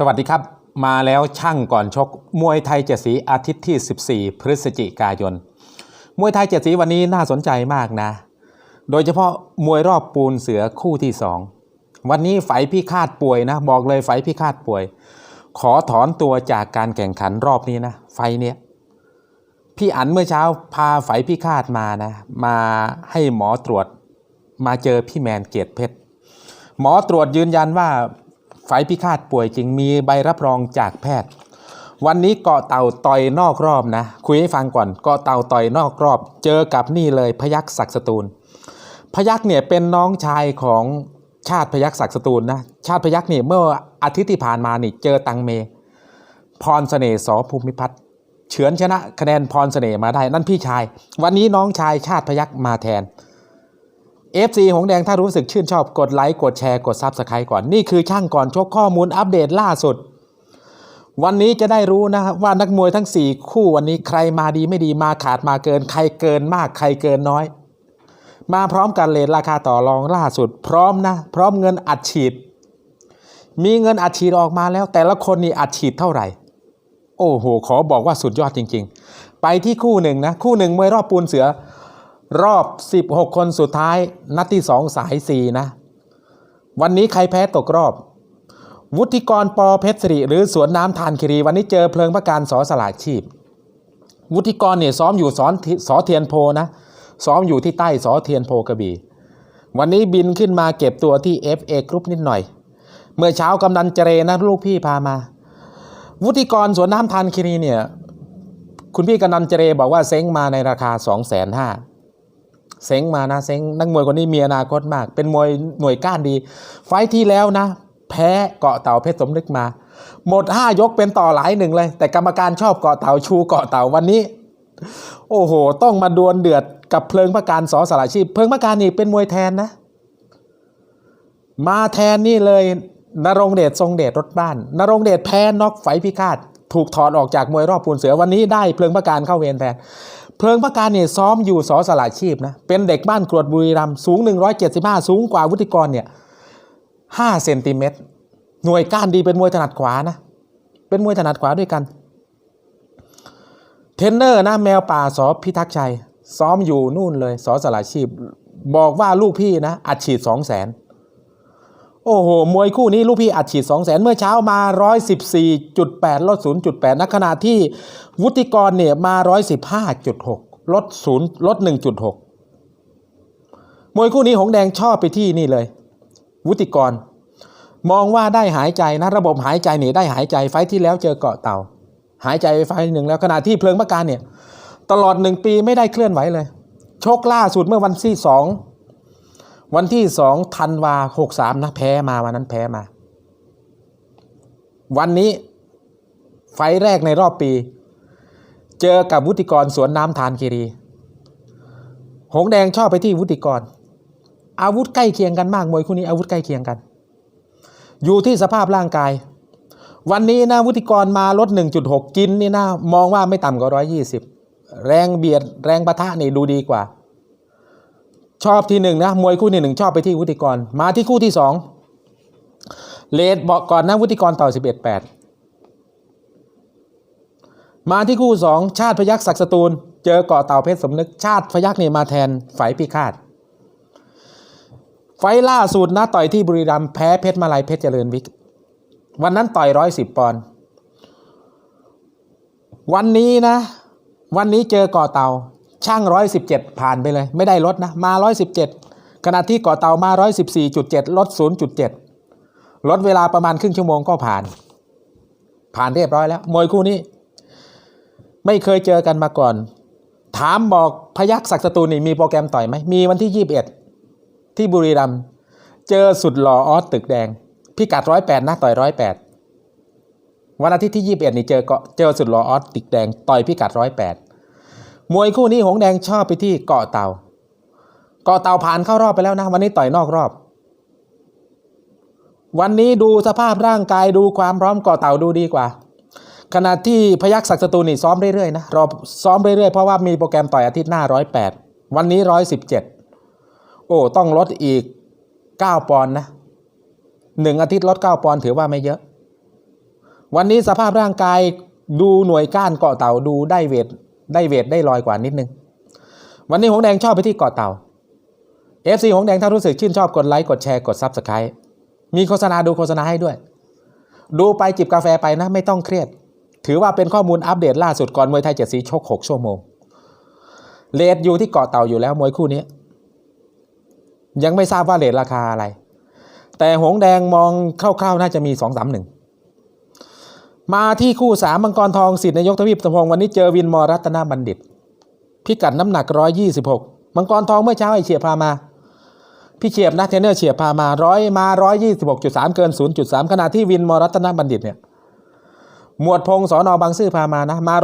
สวัสดีครับ มาแล้วช่างก่อนชก มวยไทยเจ็ดสีอาทิตย์ที่ 14 พฤศจิกายน มวยไทยเจ็ดสีวันนี้น่าสนใจมากนะ โดยเฉพาะมวยรอบปูนเสือคู่ที่ 2 วันนี้ไฝพี่คาดป่วยนะ บอกเลยไฝพี่คาดป่วย ขอถอนตัวจากการแข่งขันรอบนี้นะ ไฟเนี้ยพี่อันเมื่อเช้าพาไฝพี่คาดมานะ มาให้หมอตรวจมาเจอพี่แมนเกียรติเพชรหมอตรวจยืนยันว่า ไฝพิฆาตป่วยจริงมีใบรับรองจากแพทย์ วันนี้เกาะเต่าต่อยนอกรอบนะ คุยให้ฟังก่อนเกาะเต่าต่อยนอกรอบ เจอกับนี่เลยพยักศักดิ์สตูล พยักเนี่ยเป็นน้องชายของชาติพยักศักดิ์สตูลนะชาติพยักเนี่ยเมื่ออาทิตย์ที่ผ่านมานี่เจอตังเม พรเสน่ห์สภูมิพัฒน์เฉือนชนะคะแนนพรเสน่ห์มาได้นั่นพี่ชาย วันนี้น้องชายชาติพยักมาแทน FC หงแดงถ้ารู้สึกชื่นชอบกดไลค์กดแชร์กดซับสไครต์ก่อนนี่คือช่างก่อนชกข้อมูลอัปเดตล่าสุด วันนี้จะได้รู้นะครับว่านักมวยทั้ง 4 คู่วันนี้ใครมาดีไม่ดีมาขาดมาเกิน ใครเกินมากใครเกินน้อย มาพร้อมกันเลทราคาต่อรองล่าสุด พร้อมนะ พร้อมเงินอัดฉีด มีเงินอัดฉีดออกมาแล้ว แต่ละคนนี่อัดฉีดเท่าไหร่ โอ้โหขอบอกว่าสุดยอดจริง ๆ ไปที่คู่หนึ่งนะคู่หนึ่งมวยรอบปูนเสือ รอบ 16 คนสุดท้าย นัดที่ 2 สาย 4 นะ วันนี้ใครแพ้ตกรอบ วุฒิกรปอเพชรสิริหรือสวนน้ำทานคิรี วันนี้เจอเพลิงประการสอสลากชีพ วุฒิกรเนี่ยซ้อมอยู่สอนสอเทียนโพนะ ซ้อมอยู่ที่ใต้สอเทียนโพกระบี่วันนี้บินขึ้นมาเก็บตัวที่ FA กรุ๊ปนิดหน่อย เมื่อเช้ากำนันเจรนะลูกพี่พามา วุฒิกรสวนน้ำทานคิรีเนี่ยคุณพี่กำนันเจรบอกว่าเซ้งมาในราคา 2 5 0 0 0 เซ้งมานะเซ้งนักมวยคนนี้มีอนาคตมาก เป็นมวยหน่วยก้านดี ไฟที่แล้วนะ แพ้เกาะเต่าเพชรสมนึกมา หมด 5 ยกเป็นต่อหลายหนึ่งเลย แต่กรรมการชอบเกาะเต่าชูเกาะเต่าวันนี้ โอ้โห ต้องมาดวลเดือดกับเพลิงประการสอสายชีพ เพลิงประการนี่เป็นมวยแทนนะ มาแทนนี่เลยนรงเดชทรงเดชรถบ้านนรงเดชแพ้น็อกไฟพิฆาตถูกถอดออกจากมวยรอบปูนเสือวันนี้ได้เพลิงประการเข้าเวรแทน เพลิงประการเนี่ยซ้อมอยู่สอสลายชีพนะเป็นเด็กบ้านกรวดบุรีรัมย์สูง 175 สูงกว่าวุฒิกรเนี่ย5เซนติเมตรหน่วยก้านดีเป็นมวยถนัดขวานะเป็นมวยถนัดขวาด้วยกัน เทนเนอร์นะแมวป่าสอพิทักษ์ชัย ซ้อมอยู่นู่นเลยสอสลายชีพ บอกว่าลูกพี่นะอัดฉีด2 0 0 0 0น โอ้โห มวยคู่นี้ลูกพี่อัดฉีด 2 0 0 0 0 0 เมื่อเช้ามา 114.8 ลด 0.8 ณ ขณะที่วุฒิกรเนี่ยมา 115.6 ลด 0 ลด 1.6 มวยคู่นี้หงแดงชอบไปที่นี่เลย วุฒิกร มองว่าได้หายใจนะ ระบบหายใจเนี่ยได้หายใจไฟที่แล้วเจอเกาะเต่า หายใจไปไฟหนึ่งแล้วขณะที่เพลิงประการเนี่ย ตลอดหนึ่งปีไม่ได้เคลื่อนไหวเลยโชคล่าสุดเมื่อวันที่สอง วันที่สองธันวาหกสามนะแพ้มาวันนั้นแพ้มา วันนี้ไฟแรกในรอบปี เจอกับวุฒิกรสวนน้ำทานคีรี หงแดงชอบไปที่วุฒิกร อาวุธใกล้เคียงกันมากมวยคู่นี้อาวุธใกล้เคียงกัน อยู่ที่สภาพร่างกาย วันนี้นะวุฒิกรมาลด 1.6 กินนี่นะมองว่าไม่ต่ำกว่า120 แรงเบียดแรงปะทะนี่ดูดีกว่า ชอบที่หนึ่งนะมวยคู่ที่หนึ่งชอบไปที่วุฒิกร มาที่คู่ที่สองเลดบอกก่อนนะวุฒิกรต่อ11 8มาที่คู่สองชาติพยักศักดิ์สตูล เจอเกาะเต่าเพชรสมนึกชาติพยักเนี่ยมาแทนไฝพิฆาต ไฟล์ล่าสุดนะต่อยที่บุรีรัมย์แพ้เพชรมาลัยเพชรเจริญวิกวันนั้นต่อยร้อยสิบปอนด์วันนี้นะ วันนี้เจอกาะเต่า ช่างร้อยสิบเจ็ดผ่านไปเลย ไม่ได้ลดนะ มาร้อยสิบเจ็ดขณะที่เกาะเตามาร้อยสิบสี่จุดเจ็ดลดศูนย์จุดเจ็ดลดเวลาประมาณครึ่งชั่วโมงก็ผ่าน ผ่านเรียบร้อยแล้ว มวยคู่นี้ ไม่เคยเจอกันมาก่อน ถามบอกพยักศักดิ์สตูนี่มีโปรแกรมต่อยไหม มีวันที่ยี่สิบเอ็ดที่บุรีรัมย์เจอสุดหล่อออสตึกแดง พิกัดร้อยแปดนะต่อยร้อยแปดวันอาทิตย์ที่ยี่สิบเอ็ดนี่เจอเกาะเจอสุดหล่อออสตึกแดงต่อยพิกัดร้อยแปด มวยคู่นี้หงแดงชอบไปที่เกาะเต่าเกาะเต่าผ่านเข้ารอบไปแล้วนะ วันนี้ต่อยนอกรอบ วันนี้ดูสภาพร่างกายดูความพร้อมเกาะเต่าดูดีกว่า ขณะที่พยักศักดิ์สตูนี่ซ้อมเรื่อยๆนะรอซ้อมเรื่อยๆเพราะว่ามีโปรแกรมต่อยอาทิตย์หน้าร้อยแปดวันนี้ร้อยสิบเจ็ดโอ้ต้องลดอีก9ปอนด์นะหนึ่งอาทิตย์ลด9ปอนด์ถือว่าไม่เยอะ วันนี้สภาพร่างกายดูหน่วยก้านเกาะเต่าดูได้เวท ได้เวทได้ลอยกว่านิดนึง วันนี้หงแดงชอบไปที่เกาะเต่า FC หงแดงถ้ารู้สึกชื่นชอบกดไลค์กดแชร์กด Subscribe มีโฆษณาดูโฆษณาให้ด้วย ดูไปจิบกาแฟไปนะไม่ต้องเครียด ถือว่าเป็นข้อมูลอัปเดตล่าสุดก่อนมวยไทยเจ็ดสีชก6ชั่วโมงเลทอยู่ที่เกาะเต่าอยู่แล้วมวยคู่นี้ ยังไม่ทราบว่าเลทราคาอะไร แต่หงแดงมองคร่าวๆน่าจะมี2 3 1ม มาที่คู่สามมังกรทองสิทธินายกทวีปสมพงศ์วันนี้เจอวินมอรัตนบัณฑิต พิกัดน้ำหนัก 126 มังกรทองเมื่อเช้าไอเฉียบพามา พี่เฉียบนะเทนเนอร์เฉียบพามาร้อยมา 126.3 เกิน 0.3 ขณะที่วินมอรัตนบัณฑิตเนี่ยหมวดพงศ์สอนอบางซื่อพามานะมา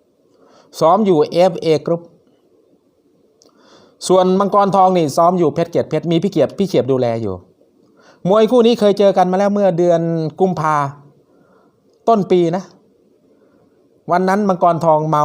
126.6 ซ้อมอยู่ FA กรุ๊ปส่วนมังกรทองนี่ซ้อมอยู่เพชรเกียรติเพชรมีพี่เกียรติพี่เฉียบดูแลอยู่ มวยคู่นี้เคยเจอกันมาแล้วเมื่อเดือนกุมภา ต้นปีนะ วันนั้นมังกรทองเมา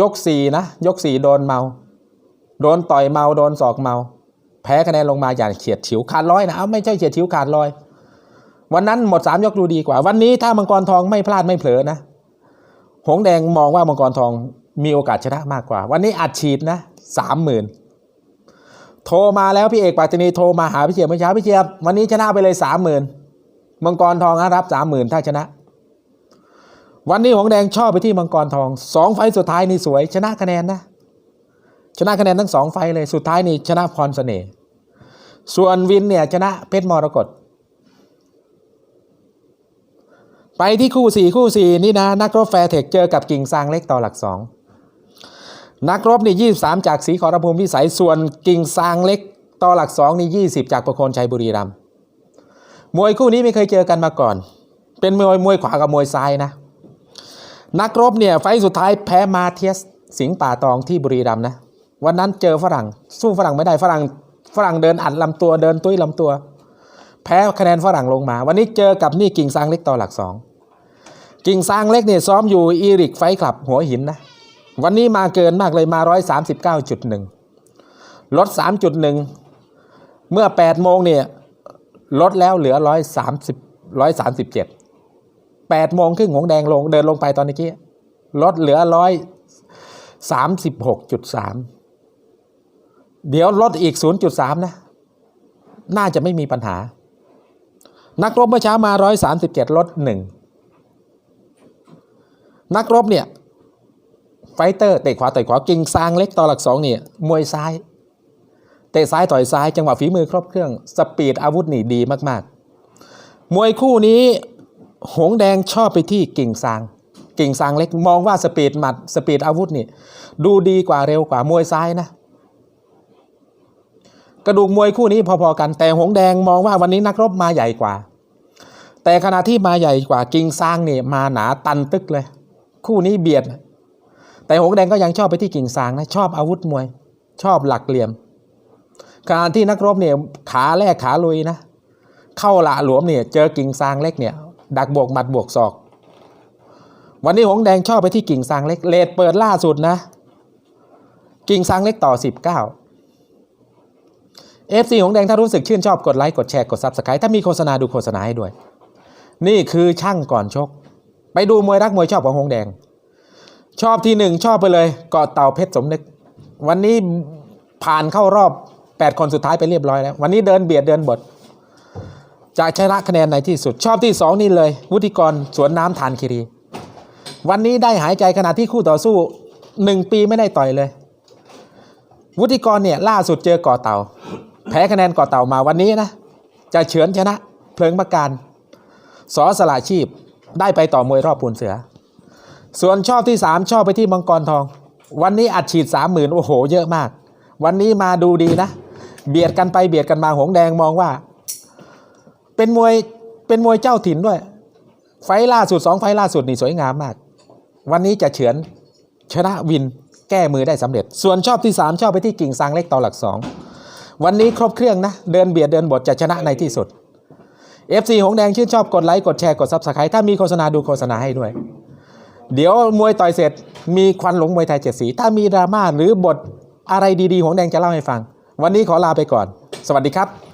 ยกสี่นะ ยกสี่โดนเมา โดนต่อยเมาโดนศอกเมา แพ้คะแนนลงมาอย่างเฉียดฉิวขาดร้อยนะเอาไม่ใช่เฉียดฉิวขาดร้อยวันนั้นหมดสามยกดูดีกว่า วันนี้ถ้ามังกรทองไม่พลาดไม่เผลอนะ หงแดงมองว่ามังกรทองมีโอกาสชนะมากกว่า วันนี้อัดฉีดนะสามหมื่นโทรมาแล้วพี่เอกปาจนีโทรมาหาพี่เจียบเมื่อเช้าพี่เจียบวันนี้ชนะไปเลยสามหมื่นมังกรทองนะรับสามหมื่นถ้าชนะ วันนี้หงแดงชอบไปที่มังกรทองสองไฟสุดท้ายนี่สวย ชนะคะแนนนะ ชนะคะแนนทั้งสองไฟเลยสุดท้ายนี่ชนะพรเสน่ห์ส่วนวินเนี่ยชนะเพชรมรกตไปที่คู่สี่คู่สี่นี่นะนักรบแฟร์เทคเจอกับกิ่งซางเล็กต่อหลักสองนักรบนี่ยี่สามจากสีขอรภูมิพิสัยส่วนกิ่งซางเล็กต่อหลักสองนี่ยี่สิบจากประโคนชัยบุรีรัมมวยคู่นี้ไม่เคยเจอกันมาก่อน เป็นมวยมวยขวากับมวยซ้ายนะ นักรบเนี่ยไฟสุดท้ายแพ้มาเทียสสิงป่าตองที่บุรีรัมย์นะ วันนั้นเจอฝรั่ง สู้ฝรั่งไม่ได้ฝรั่งฝรั่งเดินอัดลำตัวเดินตุ้ยลำตัว แพ้คะแนนฝรั่งลงมา วันนี้เจอกับนี่กิ่งซางเล็กต่อหลักสองกิ่งซางเล็กเนี่ยซ้อมอยู่อีริกไฟคลับหัวหินนะวันนี้มาเกินมากเลยมา139.1ลด3.1 เมื่อ8โมงเนี่ยลดแล้วเหลือ130 137 8โมงครึ่งหงแดงลงเดินลงไปตอนนี้ลดเหลือ136.3เดี๋ยวลดอีก0.3นะ น่าจะไม่มีปัญหา นักรบเมื่อเช้ามา137ลด1นักรบเนี่ย ไฟเตอร์เตะขวาต่อยขวากิ่งซางเล็กต่อหลักสองเนี่ยมวยซ้าย เตะซ้ายต่อยซ้าย จังหวะฝีมือครบเครื่อง สปีดอาวุธนี่ดีมาก ๆ มวยคู่นี้ หงแดงชอบไปที่กิ่งซาง กิ่งซางเล็กมองว่าสปีดหมัดสปีดอาวุธนี่ดูดีกว่าเร็วกว่ามวยซ้ายนะ กระดูกมวยคู่นี้พอๆกัน แต่หงแดงมองว่าวันนี้นักรบมาใหญ่กว่า แต่ขณะที่มาใหญ่กว่ากิ่งซางนี่มาหนาตันตึกเลย คู่นี้เบียด แต่หงแดงก็ยังชอบไปที่กิ่งซางนะชอบอาวุธมวย ชอบหลักเหลี่ยมขณะที่นักรบเนี่ยขาแรกขาลุยนะ เข้าละหลวมเนี่ยเจอกิ่งซางเล็กเนี่ย ดักบวกหมัดบวกศอก วันนี้หงแดงชอบไปที่กิ่งซางเล็กเลดเปิดล่าสุดนะ กิ่งซางเล็กต่อ 19 FC หงแดงถ้ารู้สึกชื่นชอบกดไลค์กดแชร์กด Subscribe ถ้ามีโฆษณาดูโฆษณาให้ด้วย นี่คือช่างก่อนชก ไปดูมวยรักมวยชอบของหงแดง ชอบที่หนึ่งชอบไปเลยเกาะเต่าเพชรสมนึก วันนี้ผ่านเข้ารอบ 8 คนสุดท้ายไปเรียบร้อยแล้ว วันนี้เดินเบียดเดินบท จะชนะคะแนนในที่สุด ชอบที่ 2 นี่เลย วุฒิกรสวนน้ำทานคีรี วันนี้ได้หายใจขณะที่คู่ต่อสู้ 1 ปีไม่ได้ต่อยเลย วุฒิกรเนี่ยล่าสุดเจอเกาะเต่า แพ้คะแนนเกาะเต่ามาวันนี้นะ จะเฉือนชนะ เพลิงประการสอสละชีพได้ไปต่อมวยรอบปูนเสือ ส่วนชอบที่ 3 ชอบไปที่มังกรทอง วันนี้อัดฉีด3 0,000โอ้โห เยอะมาก วันนี้มาดูดีนะ เบียดกันไปเบียดกันมาหงแดงมองว่า เป็นมวยเป็นมวยเจ้าถิ่นด้วย ไฟล่าสุดสองไฟล่าสุดนี่สวยงามมาก วันนี้จะเฉือนชนะวินแก้มือได้สำเร็จ ส่วนชอบที่ 3 ชอบไปที่กิ่งซางเล็กต่อหลัก 2 วันนี้ครบเครื่องนะ เดินเบียดเดินบทจะชนะในที่สุด FC หงแดงชื่นชอบกดไลค์ กดแชร์ กด Subscribe ถ้ามีโฆษณาดูโฆษณาให้ด้วย เดี๋ยวมวยต่อยเสร็จ มีควันหลงมวยไทยเจ็ดสี ถ้ามีดราม่าหรือบทอะไรดีๆ หงแดงจะเล่าให้ฟัง วันนี้ขอลาไปก่อน สวัสดีครับ